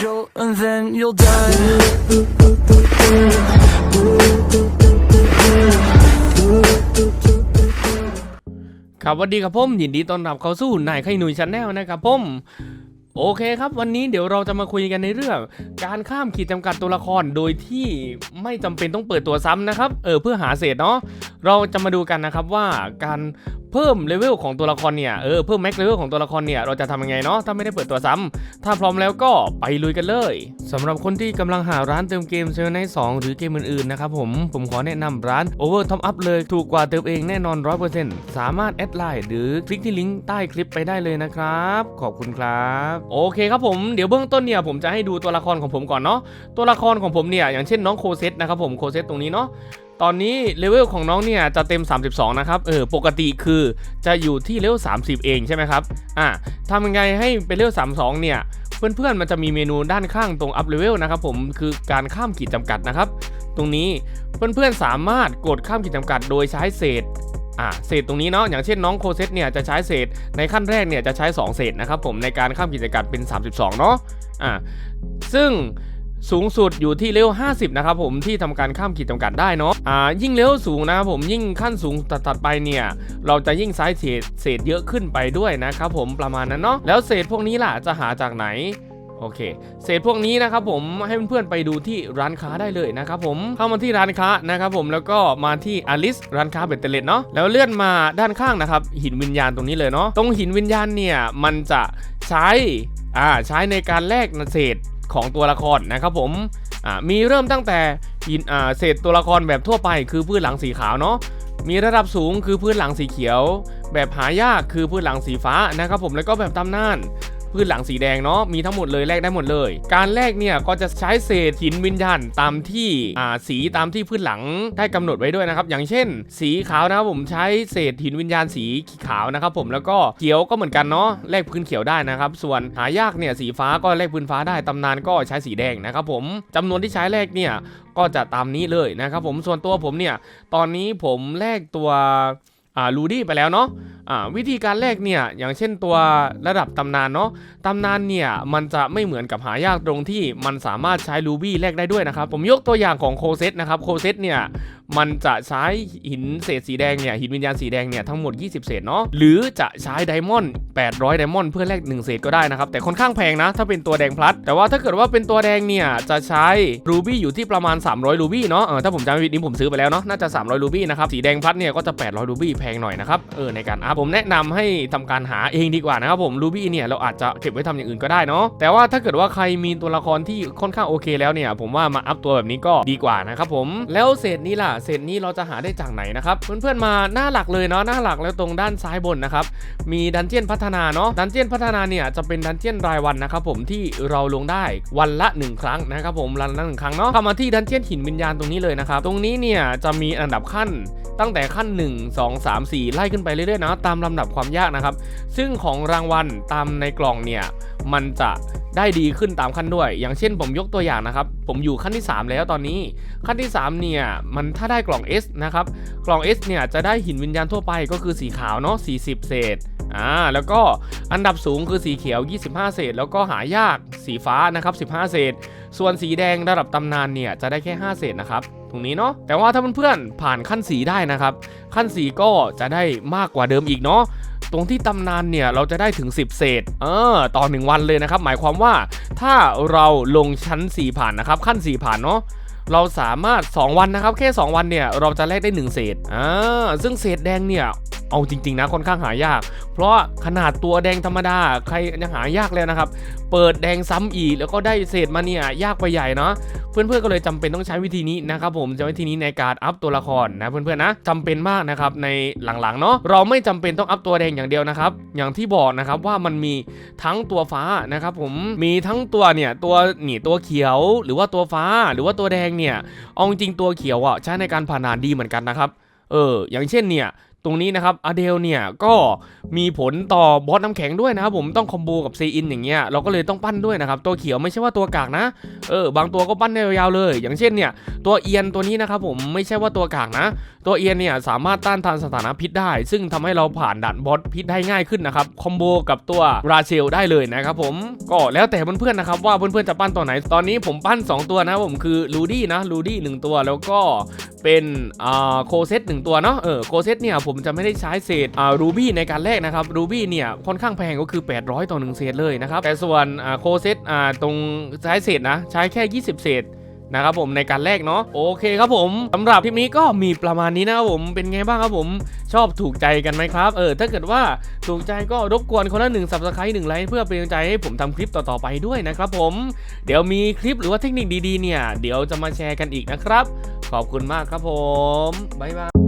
angel and then you'll die. ครับสวัสดีครับผมยินดีต้อนรับเข้าสู่นายไข่หนุ่ยชาแนลนะครับผมโอเคครับวันนี้เดี๋ยวเราจะมาคุยกันในเรื่อง การข้ามขีดจำกัดตัวละครโดยที่ไม่จำเป็นต้องเปิดตัวซ้ำนะครับเออเพื่อหาเศษเนาะเราจะมาดูกันนะครับว่าการ เพิ่มเลเวลของตัวละครเนี่ย เออ เพิ่มแม็กเลเวลของตัวละครเนี่ย เราจะทำยังไงเนาะ ถ้าไม่ได้เปิดตัวซ้ำ ถ้าพร้อมแล้วก็ไปลุยกันเลยสำหรับคนที่กำลังหาร้านเติมเกมเซอร์ไน2หรือเกมอื่นๆนะครับผม ผมขอแนะนำร้าน Over Top Up เลย ถูกกว่าเติมเองแน่นอน 100%สามารถแอดไลน์หรือคลิกที่ลิงก์ใต้คลิปไปได้เลยนะครับ ขอบคุณครับ โอเคครับผม เดี๋ยวเบื้องต้นเนี่ยผมจะให้ดูตัวละครของผมก่อนเนาะ ตัวละครของผมเนี่ย อย่างเช่นน้องโคเซตนะครับผม โคเซตตรงนี้เนาะ ตอนนี้เลเวลของน้องเนี่ยจะเต็ม 32 นะครับ เออ ปกติคือจะอยู่ที่เลเวล 30 เองใช่ไหมครับ อะทำยังไงให้เป็นเลเวล 32 เนี่ย เพื่อนๆ มันจะมีเมนูด้านข้างตรงอัพเลเวลนะครับผม คือการข้ามขีดจำกัดนะครับ ตรงนี้เพื่อนๆ สามารถกดข้ามขีดจำกัดโดยใช้เศษอ่าเศษตรงนี้เนาะอย่างเช่นน้องโคเซตเนี่ยจะใช้เศษในขั้นแรกเนี่ยจะใช้ 2 เศษนะครับผมในการข้ามขีดจำกัดเป็น 32 เนาะอ่าซึ่ง สูงสุดอยู่ที่เลเวล50 นะครับผมที่ทำการข้ามขีดจำกัดได้เนาะอ่ายิ่งเลเวลสูงนะครับผมยิ่งขั้นสูงตัดไปเนี่ยเราจะยิ่งใช้เศษเศษเยอะขึ้นไปด้วยนะครับผมประมาณนั้นเนาะแล้วเศษพวกนี้ล่ะจะหาจากไหนโอเค เศษพวกนี้นะครับผมให้เพื่อนๆไปดูที่ร้านค้าได้เลยนะครับผมเข้ามาที่ร้านค้านะครับผมแล้วก็มาที่อลิสร้านค้าเบตเตเลตเนาะแล้วเลื่อนมาด้านข้างนะครับหินวิญญาณตรงนี้เลยเนาะตรงหินวิญญาณเนี่ยมันจะใช้อ่าใช้ในการแลกเศษ ของตัวละครนะครับผมมีเริ่มตั้งแต่เศษตัวละครแบบทั่วไปคือพื้นหลังสีขาวเนาะมีระดับสูงคือพื้นหลังสีเขียว แบบหายากคือพื้นหลังสีฟ้านะครับผมแล้วก็แบบตำนาน พืชหลังสีแดงเนาะมีทั้งหมดเลยแลกได้หมดเลย การแลกเนี่ยก็จะใช้เศษหินวิญญาณตามที่อ่าสีตามที่พืชหลังได้กำหนดไว้ด้วยนะครับอย่างเช่น สีขาวนะครับผมใช้เศษหินวิญญาณสีขาวนะครับผมแล้วก็เขียวก็เหมือนกันเนาะแลกพื้นเขียวได้นะครับส่วนหายากเนี่ยสีฟ้าก็แลกพื้นฟ้าได้ตำนานก็ใช้สีแดงนะครับผมจำนวนที่ใช้แลกเนี่ยก็จะตามนี้เลยนะครับผมส่วนตัวผมเนี่ยตอนนี้ผมแลกตัว อ่าลูดี้ไปแล้วเนาะอ่าวิธีการแลกเนี่ยอย่างเช่นตัวระดับตำนานเนาะตำนานเนี่ยมันจะไม่เหมือนกับหายากตรงที่มันสามารถใช้รูบี้แลกได้ด้วยนะครับผมยกตัวอย่างของโคเซตนะครับโคเซตเนี่ย มันจะใช้หินเศษสีแดงเนี่ยหินวิญญาณสีแดงเนี่ยทั้งหมด 20 เศษเนาะหรือจะใช้ไดมอนด์800ไดมอนด์เพื่อแลก1 เศษก็ได้นะครับแต่ค่อนข้างแพงนะ ถ้าเป็นตัวแดงพลัด แต่ว่าถ้าเกิดว่าเป็นตัวแดงเนี่ยจะใช้รูบี้อยู่ที่ประมาณ 300รูบี้เนาะเออถ้าผมจำไม่ผิดนี่ผมซื้อไปแล้วเนาะน่าจะ 300รูบี้นะครับสีแดงพลัดเนี่ยก็จะ800รูบี้แพงหน่อยนะครับเออในการอัพผมแนะนำให้ทำการหาเองดีกว่านะครับผมรูบี้เนี่ยเราอาจจะเก็บไว้ทำอย่างอื่นก็ได้เนาะแต่ว่าถ้าเกิดว่าใครมีตัวละครที่ค่อนข้างโอเคแล้วเนี่ยผมว่ามาอัพตัวแบบนี้ก็ดีกว่านะครับผมแล้วเศษนี้ล่ะเศษนี้เราจะหาได้จากไหนนะครับเพื่อนๆมาหน้าหลักเลยเนาะหน้าหลักแล้วตรงด้านซ้ายบนนะครับมีดันเจียนพัฒนาเนาะดันเจียนพัฒนาเนี่ยจะเป็นดันเจียนรายวันนะครับผมที่เราลงได้วันละ 1 ครั้งนะครับผมวันละหนึ่งครั้งเนาะเข้ามาที่ดันเจียนหินวิญญาณตรงนี้เลยนะครับตรงนี้เนี่ยจะมีอันดับขั้นตั้งแต่ขั้น 1 2 3 4 ไล่ขึ้นไปเรื่อยๆนะตามลำดับความยากนะครับ ซึ่งของรางวัลตามในกล่องเนี่ยมันจะ ได้ดีขึ้นตามขั้นด้วย อย่างเช่นผมยกตัวอย่างนะครับ ผมอยู่ขั้นที่ 3 แล้วตอนนี้ ขั้นที่ 3 เนี่ย มันถ้าได้กล่อง S นะครับ กล่อง S เนี่ย จะได้หินวิญญาณทั่วไปก็คือสีขาวเนาะ 40 เศษ อ่า แล้วก็อันดับสูงคือสีเขียว 25 เศษ แล้วก็หายากสีฟ้านะครับ 15 เศษ ส่วนสีแดงระดับตำนานเนี่ย จะได้แค่ 5 เศษนะครับตรงนี้เนาะแต่ว่าถ้าเพื่อนๆผ่านขั้นสีได้นะครับ ขั้นสีก็จะได้มากกว่าเดิมอีกเนาะ ตรงที่ตำนานเนี่ยเราจะได้ถึง 10 เศษเออต่อ 1 วันเลยนะครับ หมายความว่าถ้าเราลงชั้น 4 ผ่านนะครับ ขั้น 4 ผ่านเนาะเราสามารถ 2 วันนะครับ แค่ 2 วันเนี่ยเราจะแลกได้ 1 เศษอ่าซึ่งเศษแดงเนี่ย เอาจริง ๆ นะค่อนข้างหายาก เพราะขนาดตัวแดงธรรมดาใครยังหายากแล้วนะครับ เปิดแดงซ้ำอีกแล้วก็ได้เศษมาเนี่ยยากไปใหญ่เนาะเพื่อนๆก็เลยจำเป็นต้องใช้วิธีนี้นะครับผมจะวิธีนี้ในการอัพตัวละครนะเพื่อนๆนะจำเป็นมากนะครับในหลังๆเนาะเราไม่จำเป็นต้องอัพตัวแดงอย่างเดียวนะครับอย่างที่บอกนะครับว่ามันมีทั้งตัวฟ้านะครับผมมีทั้งตัวเนี่ยตัวหนีตัวเขียวหรือว่าตัวฟ้าหรือว่าตัวแดงเนี่ยเอาจริงตัวเขียวอะใช้ในการผ่านด่านดีเหมือนกันนะครับเอออย่างเช่นเนี่ย ตรงนี้นะครับอเดลเนี่ยก็มีผลต่อบอสน้ำแข็งด้วยนะครับผมต้องคอมโบกับเซอินอย่างเงี้ยเราก็เลยต้องปั้นด้วยนะครับตัวเขียวไม่ใช่ว่าตัวกากนะเออบางตัวก็ปั้นได้ยาวๆเลย อย่างเช่นเนี่ยตัวเอียนตัวนี้นะครับผมไม่ใช่ว่าตัวกากนะ ตัวเอียนเนี่ยสามารถต้านทานสถานะพิษได้ ซึ่งทำให้เราผ่านด่านบอสพิษได้ง่ายขึ้นนะครับคอมโบกับตัวราเชลได้เลยนะครับผมก็แล้วแต่เพื่อนๆนะครับว่าเพื่อนๆจะปั้นตัวไหน ตอนนี้ผมปั้น 2 ตัวนะผมคือลูดี้นะลูดี้หนึ่งตัวแล้วก็เป็นอ่าโคเซตหนึ่งตัวเนาะเออโคเซตเนี่ยผมจะไม่ได้ใช้เศษรูบี้ในการแลกนะครับรูบี้เนี่ยค่อนข้างแพงก็คือ 800 ต่อหนึ่งเศษเลยนะครับแต่ส่วนโคเซตตรงใช้เศษนะใช้แค่ 20 เศษนะครับผมในการแรกเนาะโอเคครับผมสำหรับคลิปนี้ก็มีประมาณนี้นะครับผมเป็นไงบ้างครับผมชอบถูกใจกันไหมครับ เออถ้าเกิดว่าถูกใจก็รบกวนคนละหนึ่งสับสไครต์หนึ่งไลค์เพื่อเป็นกำลังใจให้ผมทำคลิปต่อๆไปด้วยนะครับผมเดี๋ยวมีคลิปหรือว่าเทคนิคดีๆเนี่ย เดี๋ยวจะมาแชร์กันอีกนะครับ ขอบคุณมากครับผมบ๊ายบาย